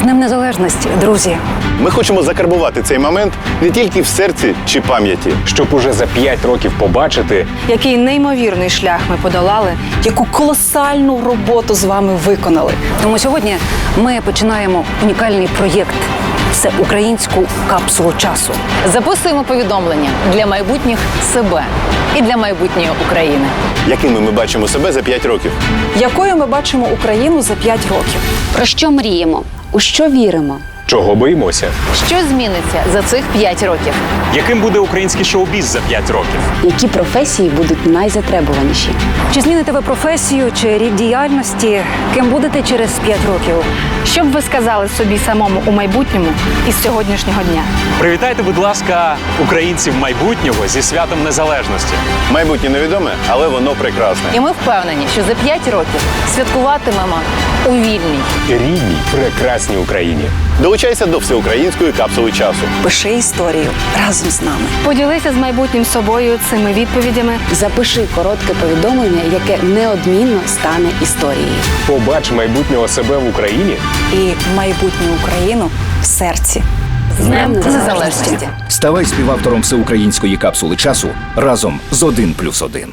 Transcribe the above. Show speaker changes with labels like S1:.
S1: З Днем Незалежності, друзі.
S2: Ми хочемо закарбувати цей момент не тільки в серці чи пам'яті.
S3: щоб уже за 5 років побачити,
S4: Який неймовірний шлях ми подолали.
S5: яку колосальну роботу з вами виконали.
S1: Тому сьогодні ми починаємо унікальний проєкт. Це українську капсулу часу.
S6: Записуємо повідомлення для майбутніх себе і для майбутньої України.
S2: Якими ми бачимо себе за 5 років?
S5: Якою ми бачимо Україну за 5 років?
S7: Про що мріємо? У що віримо?
S3: чого боїмося,
S6: Що зміниться за цих 5 років?
S3: яким буде український шоу-біз за 5 років.
S7: Які професії будуть найзатребуваніші?
S1: Чи зміните ви професію чи рід діяльності? Ким будете через 5 років?
S4: Що б ви сказали собі самому у майбутньому із сьогоднішнього дня?
S3: Привітайте, будь ласка, українців майбутнього зі святом незалежності.
S2: Майбутнє невідоме, але воно прекрасне.
S6: І ми впевнені, що за 5 років святкуватимемо у вільній,
S3: Рідній, прекрасній Україні.
S2: Долучайся до всеукраїнської капсули часу.
S5: Пиши історію разом з нами.
S4: Поділися з майбутнім собою цими відповідями.
S7: Запиши коротке повідомлення, яке неодмінно стане історією.
S3: Побач майбутнього себе в Україні.
S5: І майбутню Україну в серці.
S6: з Днем Незалежності.
S8: Ставай співавтором всеукраїнської капсули часу разом з 1+,1.